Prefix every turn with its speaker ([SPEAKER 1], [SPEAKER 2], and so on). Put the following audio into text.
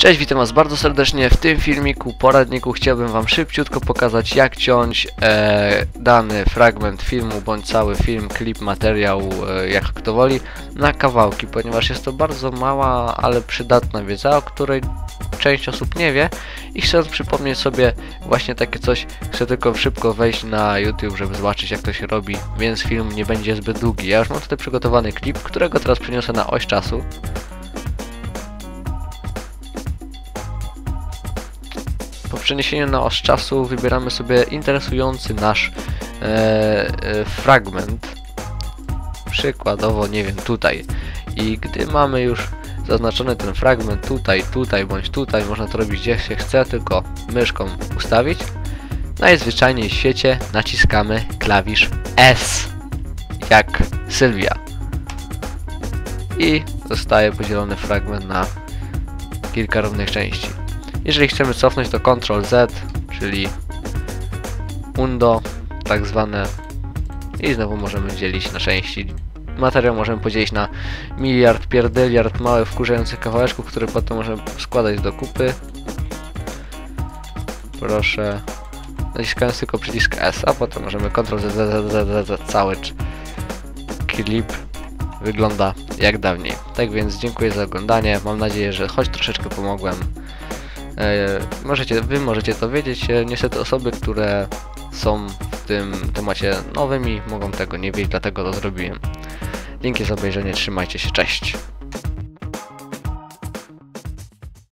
[SPEAKER 1] Cześć, witam was bardzo serdecznie. W tym filmiku, poradniku chciałbym wam szybciutko pokazać jak ciąć e, dany fragment filmu, bądź cały film, klip, materiał, e, jak kto woli, na kawałki, ponieważ jest to bardzo mała, ale przydatna wiedza, o której część osób nie wie i chcę przypomnieć sobie właśnie takie coś, chcę tylko szybko wejść na YouTube, żeby zobaczyć jak to się robi, więc film nie będzie zbyt długi. Ja już mam tutaj przygotowany klip, którego teraz przeniosę na oś czasu. Przeniesieniu na oś czasu wybieramy sobie interesujący nasz e, e, fragment. Przykładowo, nie wiem, tutaj. I gdy mamy już zaznaczony ten fragment tutaj, tutaj bądź tutaj, można to robić gdzie się chce, tylko myszką ustawić. Najzwyczajniej w świecie naciskamy klawisz S, jak Sylwia. I zostaje podzielony fragment na kilka równych części. Jeżeli chcemy cofnąć to Ctrl Z, czyli undo, tak zwane i znowu możemy dzielić na części. Materiał możemy podzielić na miliard, pierdyliard małych wkurzających kawałeczków, które potem możemy składać do kupy. Proszę. Naciskając tylko przycisk S, a potem możemy Ctrl Z, Z, Z, Z, cały klip wygląda jak dawniej. Tak więc dziękuję za oglądanie. Mam nadzieję, że choć troszeczkę pomogłem. E, możecie, wy możecie to wiedzieć. E, niestety osoby, które są w tym temacie nowymi, mogą tego nie wiedzieć, dlatego to zrobiłem. Dzięki za obejrzenie, trzymajcie się, cześć.